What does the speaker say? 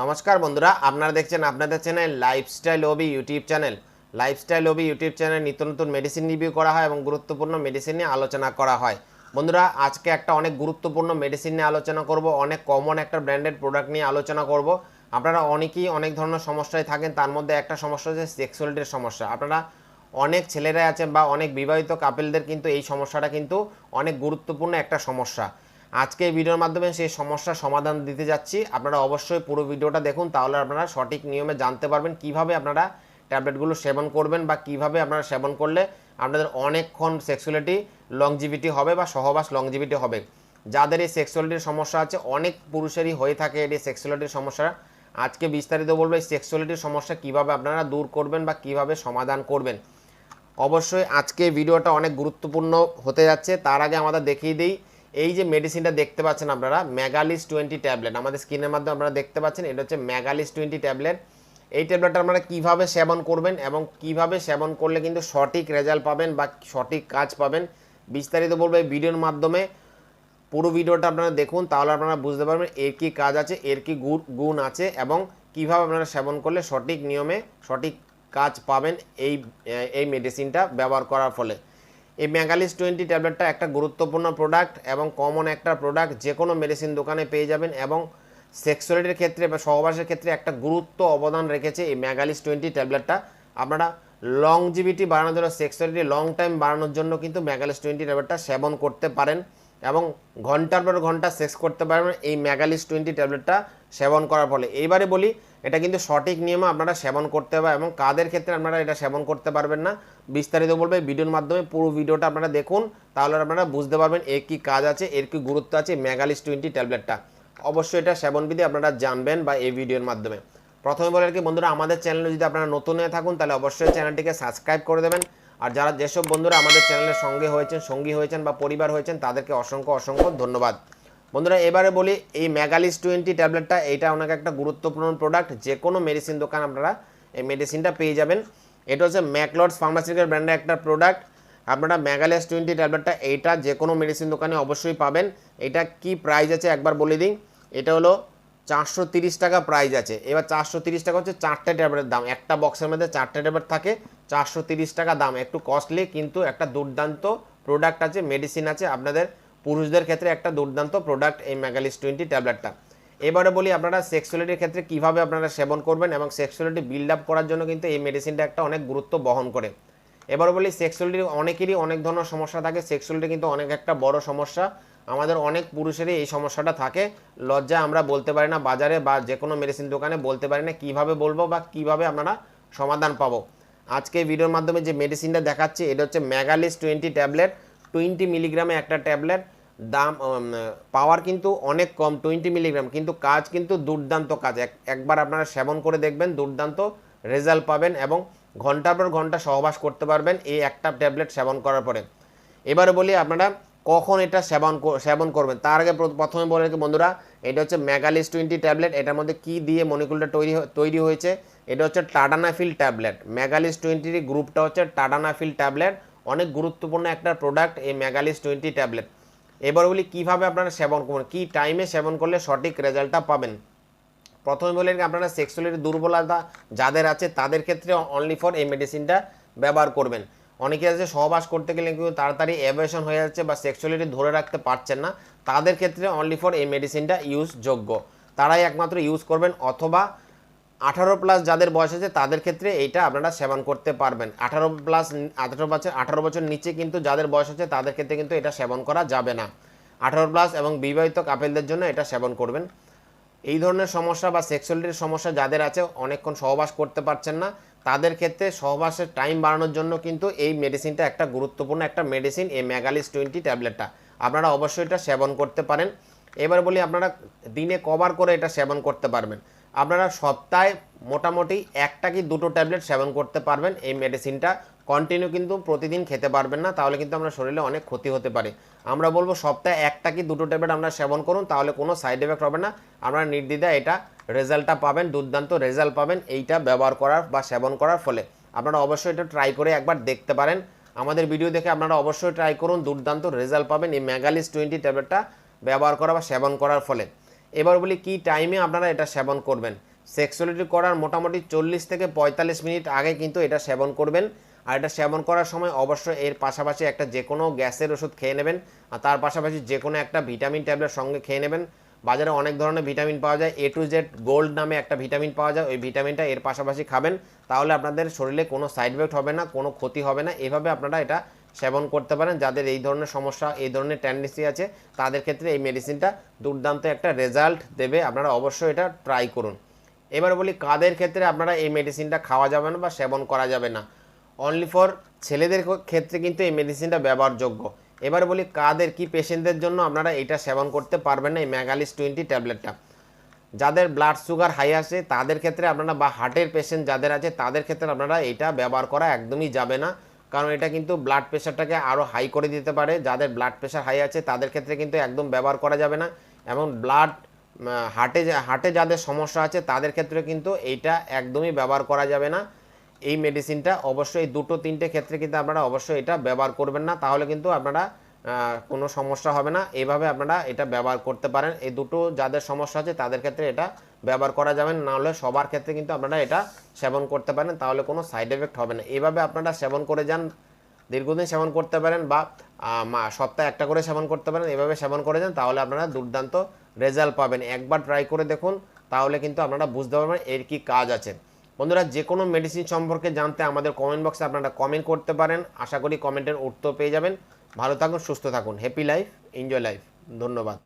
নমস্কার বন্ধুরা, আপনারা দেখছেন আপনাদের channel lifestyle Obi YouTube channel. Lifestyle Obi YouTube channel নিত্য নতুন মেডিসিন রিভিউ করা হয় এবং গুরুত্বপূর্ণ মেডিসিন নিয়ে আলোচনা করা হয়। বন্ধুরা, আজকে একটা অনেক গুরুত্বপূর্ণ মেডিসিন নিয়ে আলোচনা করব, অনেক কমন একটা ব্র্যান্ডেড প্রোডাক্ট নিয়ে আলোচনা করব। আপনারা অনেকেই অনেক ধরনের সমস্যায় থাকেন, তার মধ্যে একটা সমস্যা হচ্ছে সেক্সুয়ালিটির সমস্যা। আপনারা অনেক ছেলেরা আছেন বা অনেক বিবাহিত কাপেলদের কিন্তু এই সমস্যাটা কিন্তু অনেক গুরুত্বপূর্ণ একটা সমস্যা। আজকে এই ভিডিওর মাধ্যমে সেই সমস্যার সমাধান দিতে যাচ্ছি। আপনারা অবশ্যই পুরো ভিডিওটা দেখুন, তাহলে আপনারা সঠিক নিয়মে জানতে পারবেন কীভাবে আপনারা ট্যাবলেটগুলো সেবন করবেন বা কীভাবে আপনারা সেবন করলে আপনাদের অনেকক্ষণ সেক্সুয়ালিটি লংজিভিটি হবে বা সহবাস লংজিভিটি হবে। যাদের এই সেক্সুয়ালিটির সমস্যা আছে, অনেক পুরুষেরই হয়ে থাকে এটি সেক্সুয়ালিটির সমস্যা আজকে বিস্তারিত বলব এই সেক্সুয়ালিটির সমস্যা কীভাবে আপনারা দূর করবেন বা কীভাবে সমাধান করবেন। অবশ্যই আজকে ভিডিওটা অনেক গুরুত্বপূর্ণ হতে যাচ্ছে, তার আগে আমাদের দেখিয়ে দিই এই যে মেডিসিনটা দেখতে পাচ্ছেন আপনারা ম্যাগালিস টোয়েন্টি ট্যাবলেট আমাদের স্ক্রিনের মাধ্যমে আপনারা দেখতে পাচ্ছেন, এটা হচ্ছে ম্যাগালিস টোয়েন্টি ট্যাবলেট এই ট্যাবলেটটা আপনারা কীভাবে সেবন করবেন এবং কীভাবে সেবন করলে কিন্তু সঠিক রেজাল্ট পাবেন বা সঠিক কাজ পাবেন, বিস্তারিত বলব এই ভিডিওর মাধ্যমে। পুরো ভিডিওটা আপনারা দেখুন, তাহলে আপনারা বুঝতে পারবেন এর কী কাজ আছে, এর কী গুণ- গুণ আছে এবং কীভাবে আপনারা সেবন করলে সঠিক নিয়মে সঠিক কাজ পাবেন এই এই মেডিসিনটা ব্যবহার করার ফলে। এই ম্যাগালিস টোয়েন্টি ট্যাবলেটটা একটা গুরুত্বপূর্ণ প্রোডাক্ট এবং কমন একটা প্রোডাক্ট যে কোনো মেডিসিন দোকানে পেয়ে যাবেন এবং সেক্সুয়ালিটির ক্ষেত্রে বা সহবাসের ক্ষেত্রে একটা গুরুত্ব অবদান রেখেছে এই ম্যাগালিস টোয়েন্টি ট্যাবলেটটা আপনারা লংজিভিটি বাড়ানোর জন্য সেক্সুয়ালিটি লং টাইম বাড়ানোর জন্য কিন্তু ম্যাগালিস টোয়েন্টি ট্যাবলেটটা সেবন করতে পারেন এবং ঘণ্টার পর ঘণ্টা সেক্স করতে পারবেন এই ম্যাগালিস টোয়েন্টি ট্যাবলেটটা সেবন করার ফলে। এইবারে বলি এটা কিন্তু সঠিক নিয়মে আপনারা সেবন করতে হবে এবং কাদের ক্ষেত্রে আপনারা এটা সেবন করতে পারবেন না। বিস্তারিত বলবে ভিডিওর মাধ্যমে পুরো ভিডিওটা আপনারা দেখুন, তাহলে আপনারা বুঝতে পারবেন এর কী কাজ আছে, এর কী গুরুত্ব আছে ম্যাগালিস টোয়েন্টি ট্যাবলেটটা অবশ্যই এটা সেবনবিধি আপনারা জানবেন বা এই ভিডিওর মাধ্যমে। প্রথমে বলে আর কি বন্ধুরা, আমাদের চ্যানেলে যদি আপনারা নতুন হয়ে থাকুন, তাহলে অবশ্যই চ্যানেলটিকে সাবস্ক্রাইব করে দেবেন। আর যারা যেসব বন্ধুরা আমাদের চ্যানেলের সঙ্গে হয়েছেন, সঙ্গী হয়েছেন বা পরিবার হয়েছেন, তাদেরকে অসংখ্য অসংখ্য ধন্যবাদ। বন্ধুরা, এবারে বলি, এই ম্যাগালিস টোয়েন্টি ট্যাবলেটটা এটা অনেক একটা গুরুত্বপূর্ণ প্রোডাক্ট যে কোনো মেডিসিন দোকান আপনারা এই মেডিসিনটা পেয়ে যাবেন। এটা হচ্ছে ম্যাকলডস ফার্মাসিউটিক্যাল ব্র্যান্ডের একটা প্রোডাক্ট আপনারা ম্যাগালিস টোয়েন্টি ট্যাবলেটটা এইটা যে কোনো মেডিসিন দোকানে অবশ্যই পাবেন। এটা কি প্রাইস আছে একবার বলে দিই। এটা হলো চারশো টাকা প্রাইস আছে। এবার চারশো টাকা হচ্ছে চারটে ট্যাবলেটের দাম। একটা বক্সের মধ্যে চারটে ট্যাবলেট থাকে, চারশো টাকা দাম। একটু কস্টলি কিন্তু একটা দুর্দান্ত প্রোডাক্ট আছে মেডিসিন আছে আপনাদের পুরুষদের ক্ষেত্রে একটা দুর্দান্ত প্রোডাক্ট এই ম্যাগালিস টোয়েন্টি ট্যাবলেটটা এবারে বলি আপনারা সেক্সুয়ালিটির ক্ষেত্রে কীভাবে আপনারা সেবন করবেন এবং সেক্সুয়ালিটি বিল্ড আপ করার জন্য কিন্তু এই মেডিসিনটা একটা অনেক গুরুত্ব বহন করে। এবার বলি সেক্সুয়ালিটি অনেকেরই অনেক ধরনের সমস্যা থাকে সেক্সুয়ালিটি কিন্তু অনেক একটা বড় সমস্যা। আমাদের অনেক পুরুষেরই এই সমস্যাটা থাকে। লজ্জা আমরা বলতে পারি না, বাজারে বা যে কোনো মেডিসিন দোকানে বলতে পারি না কীভাবে বলব বা কীভাবে আপনারা সমাধান পাবো। আজকে ভিডিওর মাধ্যমে যে মেডিসিনটা দেখাচ্ছি, এটা হচ্ছে ম্যাগালিস টোয়েন্টি ট্যাবলেট টোয়েন্টি মিলিগ্রামে একটা ট্যাবলেট, দাম পাওয়ার কিন্তু অনেক কম, টোয়েন্টি মিলিগ্রাম। কিন্তু কাজ কিন্তু দুর্দান্ত কাজ। এক, একবার আপনারা সেবন করে দেখবেন, দুর্দান্ত রেজাল্ট পাবেন এবং ঘণ্টার পর ঘণ্টা সহবাস করতে পারবেন এই একটা ট্যাবলেট সেবন করার পরে। এবারে বলি আপনারা কখন এটা সেবন সেবন করবেন। তার আগে প্র- প্রথমে বলে রাখি বন্ধুরা, এটা হচ্ছে ম্যাগালিস টোয়েন্টি ট্যাবলেট। এটার মধ্যে কি দিয়ে মলিকুলটা তৈরি তৈরি হয়েছে? এটা হচ্ছে টাডানাফিল ট্যাবলেট। ম্যাগালিস টোয়েন্টির গ্রুপটা হচ্ছে টাডানাফিল ট্যাবলেট। অনেক গুরুত্বপূর্ণ একটা প্রোডাক্ট এই ম্যাগালিস টোয়েন্টি ট্যাবলেট এবার বলি কীভাবে আপনারা সেবন করবেন, কী টাইমে সেবন করলে সঠিক রেজাল্টটা পাবেন? প্রথমে বলেন আপনারা সেক্সুয়ালিটি দুর্বলতা যাদের আছে তাদের ক্ষেত্রে অনলি ফর এই মেডিসিনটা ব্যবহার করবেন। অনেকে আছে সহবাস করতে গেলে কিন্তু তাড়াতাড়ি অ্যাবেশন হয়ে যাচ্ছে বা সেক্সুয়ালিটি ধরে রাখতে পারছেন না, তাদের ক্ষেত্রে অনলি ফর এই মেডিসিনটা ইউজ যোগ্য। তারাই একমাত্র ইউজ করবেন অথবা আঠারো প্লাস যাদের বয়স আছে, তাদের ক্ষেত্রে এইটা আপনারা সেবন করতে পারবেন। আঠারো প্লাস আঠারো বছর আঠারো বছর নিচে কিন্তু যাদের বয়স আছে, তাদের ক্ষেত্রে কিন্তু এটা সেবন করা যাবে না। আঠারো প্লাস এবং বিবাহিত কাপেলদের জন্য এটা সেবন করবেন। এই ধরনের সমস্যা বা সেক্সুয়ালিটির সমস্যা যাদের আছে, অনেকক্ষণ সহবাস করতে পারছেন না, তাদের ক্ষেত্রে সহবাসের টাইম বাড়ানোর জন্য কিন্তু এই মেডিসিনটা একটা গুরুত্বপূর্ণ একটা মেডিসিন এই ম্যাগালিস টোয়েন্টি ট্যাবলেটটা আপনারা অবশ্যই এটা সেবন করতে পারেন। এবার বলি, আপনারা দিনে কবার করে এটা সেবন করতে পারবেন। আপনারা সপ্তাহে মোটামুটি একটা কি দুটো ট্যাবলেট সেবন করতে পারবেন এই মেডিসিনটা। কন্টিনিউ কিন্তু প্রতিদিন খেতে পারবেন না, তাহলে কিন্তু আমরা শরীরে অনেক ক্ষতি হতে পারে। আমরা বলব সপ্তাহে একটা কি দুটো ট্যাবলেট আমরা সেবন করুন, তাহলে কোনো সাইড এফেক্ট হবে না। আপনারা নির্দ্বিধায় এটা রেজাল্টটা পাবেন, দুর্দান্ত রেজাল্ট পাবেন, এইটা ব্যবহার করার বা সেবন করার ফলে। আপনারা অবশ্যই এটা ট্রাই করে একবার দেখতে পারেন। আমাদের ভিডিও দেখে আপনারা অবশ্যই ট্রাই করুন, দুর্দান্ত রেজাল্ট পাবেন এই ম্যাগালিস টোয়েন্টি ট্যাবলেটটা ব্যবহার করা বা সেবন করার ফলে। এবার বলি কি টাইমে আপনারা এটা সেবন করবেন। সেক্সুয়ালিটি করার মোটামুটি চল্লিশ থেকে পঁয়তাল্লিশ মিনিট আগে কিন্তু এটা সেবন করবেন। আর এটা সেবন করার সময় অবশ্যই এর পাশাপাশি একটা যে কোনো গ্যাসের ওষুধ খেয়ে নেবেন। আর তার পাশাপাশি যে কোনো একটা ভিটামিন ট্যাবলেট সঙ্গে খেয়ে নেবেন। বাজারে অনেক ধরনের ভিটামিন পাওয়া যায়। এ টু জেড গোল্ড নামে একটা ভিটামিন পাওয়া যায়। ওই ভিটামিনটা এর পাশাপাশি খাবেন। তাহলে আপনাদের শরীরে কোনো সাইড এফেক্ট হবে না, কোনো ক্ষতি হবে না। এভাবে আপনারা এটা সেবন করতে পারেন। যাদের এই ধরনের সমস্যা, এই ধরনের টেন্ডেন্সি আছে, তাদের ক্ষেত্রে এই মেডিসিনটা দুর্দান্ত একটা রেজাল্ট দেবে। আপনারা অবশ্যই এটা ট্রাই করুন। এবার বলি, কাদের ক্ষেত্রে আপনারা এই মেডিসিনটা খাওয়া যাবে না বা সেবন করা যাবে না? অনলি ফর ছেলেদের ক্ষেত্রে কিন্তু এই মেডিসিনটা ব্যবহারযোগ্য। এবার বলি, কাদের কি পেশেন্টদের জন্য আপনারা এটা সেবন করতে পারবেন না, এই ম্যাগালিস টোয়েন্টি ট্যাবলেটটা যাদের ব্লাড সুগার হাই আছে, তাদের ক্ষেত্রে আপনারা বা হার্টের পেশেন্ট যাদের আছে, তাদের ক্ষেত্রে আপনারা এটা ব্যবহার করা একদমই যাবে না। কারণ এটা কিন্তু ব্লাড প্রেশারটাকে আরও হাই করে দিতে পারে। যাদের ব্লাড প্রেশার হাই আছে, তাদের ক্ষেত্রে কিন্তু একদম ব্যবহার করা যাবে না। এবং ব্লাড হার্টে হার্টে যাদের সমস্যা আছে, তাদের ক্ষেত্রে কিন্তু এইটা একদমই ব্যবহার করা যাবে না। এই মেডিসিনটা অবশ্যই দুটো, তিনটে ক্ষেত্রে কিন্তু আপনারা অবশ্যই এটা ব্যবহার করবেন না। তাহলে কিন্তু আপনারা কোনো সমস্যা হবে না। এইভাবে আপনারা এটা ব্যবহার করতে পারেন। এই দুটো যাদের সমস্যা আছে, তাদের ক্ষেত্রে এটা ব্যবহার করা যাবে না হলে সবার ক্ষেত্রে কিন্তু আপনারা এটা সেবন করতে পারেন, তাহলে কোনো সাইড এফেক্ট হবে না। এইভাবে আপনারা সেবন করে যান, দীর্ঘদিন সেবন করতে পারেন বা সপ্তাহে একটা করে সেবন করতে পারেন, এভাবে সেবন করে যান, তাহলে আপনারা দুর্দান্ত রেজাল্ট পাবেন। একবার ট্রাই করে দেখুন, তাহলে কিন্তু আপনারা বুঝতে পারবেন এর কি কাজ আছে। বন্ধুরা যে কোনো মেডিসিন সম্পর্কে জানতে আমাদের কমেন্ট বক্সে আপনারা কমেন্ট করতে পারেন, আশা করি কমেন্টের উত্তর পেয়ে যাবেন। ভালো থাকুন, সুস্থ থাকুন। হ্যাপি লাইফ এনজয় লাইফ ধন্যবাদ।